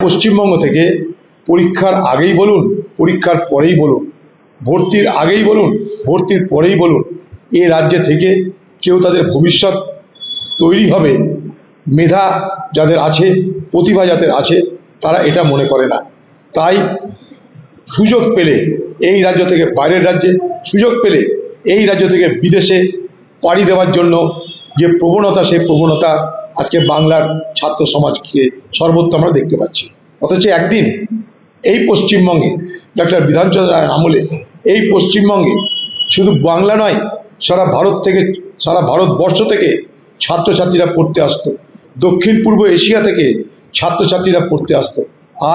পশ্চিমবঙ্গ থেকে পরীক্ষার আগেই বলুন, পরীক্ষার পরেই বলুন, ভর্তির আগেই বলুন, ভর্তির পরেই বলুন, এ রাজ্যে থেকে কেউ তাদের ভবিষ্যৎ তৈরি হবে, মেধা যাদের আছে, প্রতিভা যাদের আছে, তারা এটা মনে করে না। তাই সুযোগ পেলে এই রাজ্য থেকে বাইরের রাজ্যে, সুযোগ পেলে এই রাজ্য থেকে বিদেশে পাড়ি দেওয়ার জন্য যে প্রবণতা, সেই প্রবণতা আজকে বাংলার ছাত্র সমাজকে সর্বত্র আমরা দেখতে পাচ্ছি। অথচ একদিন এই পশ্চিমবঙ্গে ডক্টর বিধানচন্দ্র রায়ের আমলে এই পশ্চিমবঙ্গে শুধু বাংলা নয়, সারা ভারত থেকে, সারা ভারতবর্ষ থেকে ছাত্রছাত্রীরা পড়তে আসতো। দক্ষিণ পূর্ব এশিয়া থেকে ছাত্রছাত্রীরা পড়তে আসতো।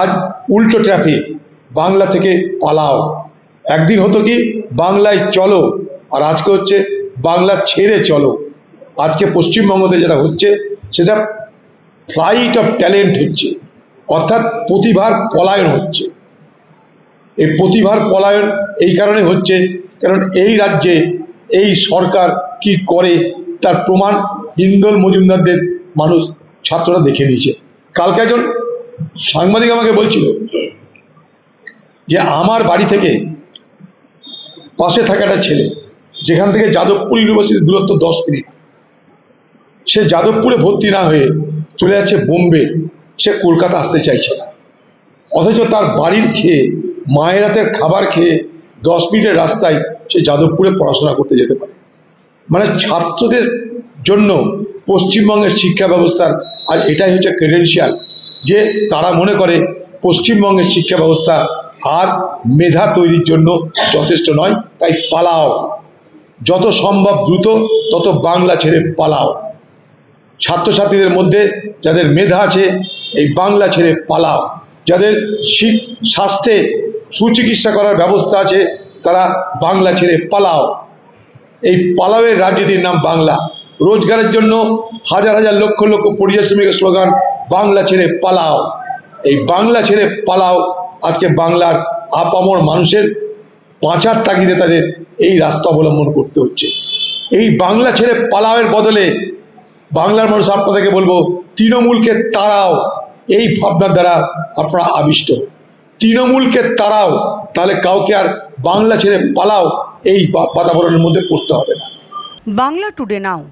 আজ উল্টো ট্রাফিক বাংলা থেকে পালাও। একদিন হতো কি, বাংলায় চলো, আর আজকে হচ্ছে বাংলা ছেড়ে চলো। আজকে পশ্চিমবঙ্গতে যেটা হচ্ছে সেটা ফ্লাইট অফ ট্যালেন্ট হচ্ছে। অর্থাৎ প্রতিভার পলায়ন হচ্ছে। এই প্রতিভার পলায়ন এই কারণে হচ্ছে, কারণ এই রাজ্যে এই সরকার কি করে তার প্রমাণ ইন্দোল মজুমদারদের মানুষ, ছাত্ররা দেখে নিয়েছে। কালকে একজন সাংবাদিক আমাকে বলছিল যে আমার বাড়ি থেকে পাশে থাকা একটা ছেলে, যেখান থেকে যাদবপুর ইউনিভার্সিটির দূরত্ব দশ মিনিট। সে যাদবপুরে ভর্তি না হয়ে চলে যাচ্ছে বোম্বে। সে কলকাতা আসতে চাইছে না। অথচ তার বাড়ির খেয়ে, মায়ের হাতের খাবার খেয়ে দশ মিনিটের রাস্তায় সে যাদবপুরে পড়াশোনা করতে যেতে পারে। মানে ছাত্রদের জন্য পশ্চিমবঙ্গের শিক্ষা ব্যবস্থার আজ এটাই হচ্ছে ক্রেডেন্সিয়াল যে তারা মনে করে পশ্চিমবঙ্গের শিক্ষা ব্যবস্থা আর মেধা তৈরির জন্য যথেষ্ট নয়, তাই পালাও। যত সম্ভব দ্রুত, তত বাংলা ছেড়ে পালাও। ছাত্রছাত্রীদের মধ্যে যাদের মেধা আছে, এই বাংলা ছেড়ে পালাও। যাদের শিক, স্বাস্থ্যে সুচিকিৎসা করার ব্যবস্থা আছে, তারা বাংলা ছেড়ে পালাও। এই পালাওয়ের রাজনীতির নাম বাংলা। রোজগারের জন্য হাজার হাজার লক্ষ লক্ষ পরিযায়ী শ্রমিকের স্লোগান, বাংলা ছেড়ে পালাও। এই বাংলা ছেড়ে পালাও, আজকে বাংলার আপামর মানুষের পাঁচার তাগিদে তাদের এই রাস্তা অবলম্বন করতে হচ্ছে। এই বাংলা ছেড়ে পালাওয়ের বদলে বাংলার মানুষ আপনাদেরকে বলব, তৃণমূলকে তারাও এই ভাবনার দ্বারা আপনারা আবিষ্ট। তৃণমূলকে তারাও তাহলে কাউকে আর বাংলা ছেড়ে পালাও, এই বাতাবরণের মধ্যে পড়তে হবে না। বাংলা টুডে নাও।